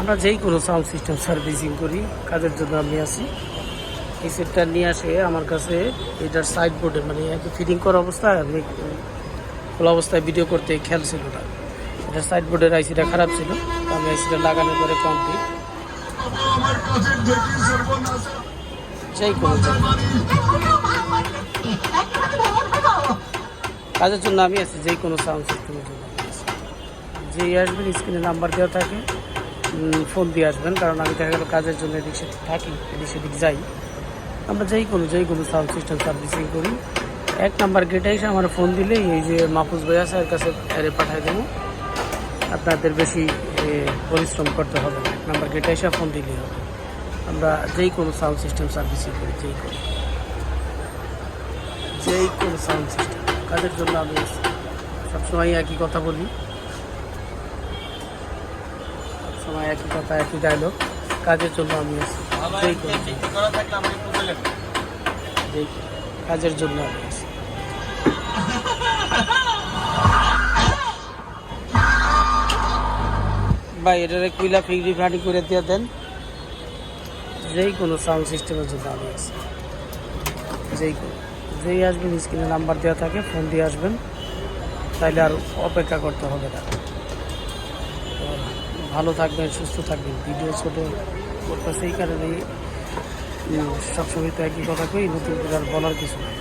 আমরা যেই কোনো সাউন্ড সিস্টেম সার্ভিসিং করি, কাজের জন্য আমি আসি এই সেটটা নিয়ে আসে, আমার কাছে এটার সাইড বোর্ডে মানে ফিটিং করা অবস্থায় আমি খোলা অবস্থায় ভিডিও করতে খেয়াল ছিল না। এটা সাইড বোর্ডের আইসিটা খারাপ ছিল, আমি আইসিটা লাগানোর পরে কমপ্লিট যেই কোনো কাজের জন্য আমি আছি, যেই কোনো সাউন্ড সিস্টেমের জন্য যেই আসবেন স্ক্রিনে নাম্বার দেওয়া থাকে। ফোন দিয়ে আসবেন, কারণ আমি দেখা গেলো কাজের জন্য এদিক সেদিক থাকি, এদিক সেদিক যাই। আমরা যেই কোনো যেই কোনো সাউন্ড সিস্টেম সার্ভিসিং করি। এক নাম্বার গেটে এসে আমার ফোন দিলেই এই যে মাহফুজ ভাই আছে, এর কাছে পাঠিয়ে দেবো। আপনাদের বেশি পরিশ্রম করতে হবে এক নাম্বার গেটে এসে ফোন দিলেই হবে। আমরা যেই কোনো সাউন্ড সিস্টেম সার্ভিসিং করি, যেই কোনো। যেই কোনো সাউন্ড সিস্টেম কাজের জন্য আমি। সবসময় একই কথা বলি। সবসময় একই কথা, একই ডায়লগ কাজের জন্য আমি আছি। কাজের জন্য আমি আছি। ভাই, এটারে কুইলা ফিংরি ফাটি করে দিয়ে দেন। যেই কোনো সাউন্ড সিস্টেমের জন্য আমি আছি। যেই কোনো। যেই আসবেন স্ক্রিনে নাম্বার দেওয়া থাকে ফোন দিয়ে আসবেন। তাইলে আর অপেক্ষা করতে হবে না। ভালো থাকবেন, সুস্থ থাকবেন ভিডিও ছোটো করতেছে এই কারণে সবসময় তো একই কথা কই, নতুন করে আর বলার কিছু নেই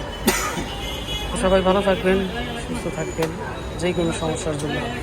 সবাই ভালো থাকবেন, সুস্থ থাকবেন যে কোনো সমস্যার জন্য আমি।